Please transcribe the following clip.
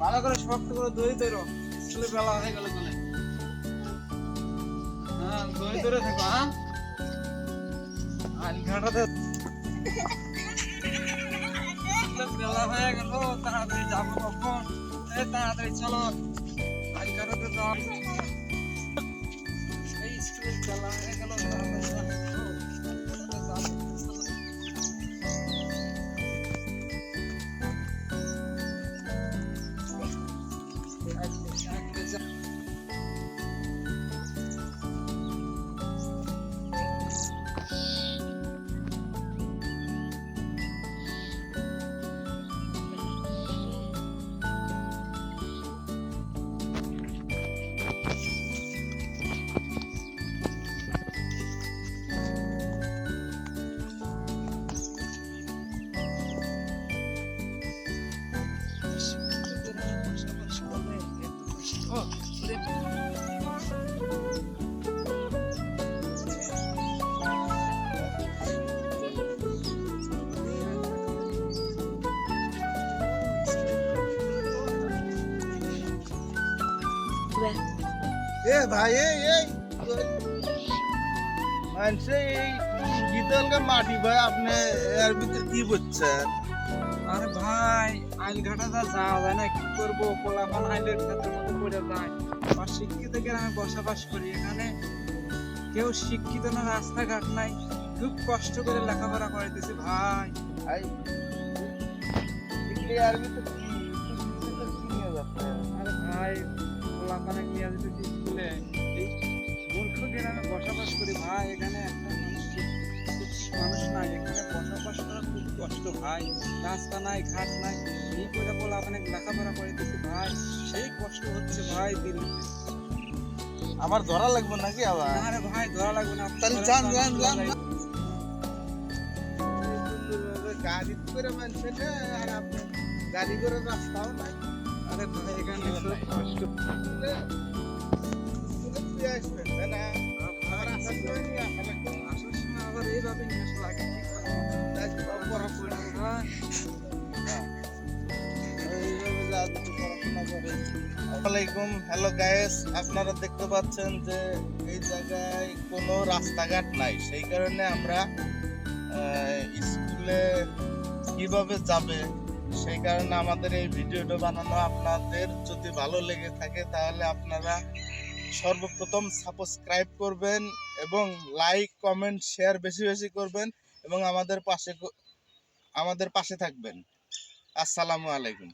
ভালো করে শক্ত করে দই ধরো স্কুলে বেলা হয়ে গেল বলে। হ্যাঁ দই ধরে থাকো হ্যাঁ? আল ঘাটাতে স্কুলে বেলা হয়ে গেল, তাড়াতাড়ি যাব কখন? এ, তাড়াতাড়ি চলো। আল ঘাটাতে যাও। এই স্কুলে বেলা হয়ে গেল এ ভাই এই এই মানুষে মাটি ভাই, আপনি এর ভিতরে কি বুঝছেন আরে ভাই আইল ঘাটাটা যাওয়া যায় না, কি করব? পোলাপান আইলের ক্ষেত্রের মধ্যে পড়ে যায়। আর শিক্ষিত গ্রামে বসবাস করি এখানে কেউ শিক্ষিত না রাস্তাঘাট নাই। খুব কষ্ট করে লেখাপড়া করাইতেছি ভাই। ভাই এগুলি এর ভিতরে কি আরে ভাই পোলাপানে নিয়ে যেতেছি স্কুলে এই মূর্খ গ্রামে বসবাস করি ভাই এখানে একটা মানুষ নাই এখানে বসবাস করা খুব কষ্ট ভাই। রাস্তা নাই ঘাট নাই এই করে পোলাপানে লেখাপড়া করাইতেছি ভাই। সেই কষ্ট হচ্ছে ভাই দিন। আমার ধরা লাগবে নাকি আবার? আরে ভাই ধরা লাগবে না তাহলে যান যান যান। গাড়ি করে মানছে না আর আপনি গাড়ি করে রাস্তাও নাই। আরে ভাই এখানে কষ্ট। আসবেন না? আসসালামাইকুম হ্যালো গাইস আপনারা দেখতে পাচ্ছেন যে এই জায়গায় কোনো রাস্তাঘাট নাই। সেই কারণে আমরা স্কুলে কীভাবে যাবে, সেই কারণে আমাদের এই ভিডিওটা বানানো আপনাদের যদি ভালো লেগে থাকে তাহলে আপনারা সর্বপ্রথম সাবস্ক্রাইব করবেন এবং লাইক কমেন্ট শেয়ার বেশি বেশি করবেন এবং আমাদের পাশে আমাদের পাশে থাকবেন। আসসালামু আলাইকুম।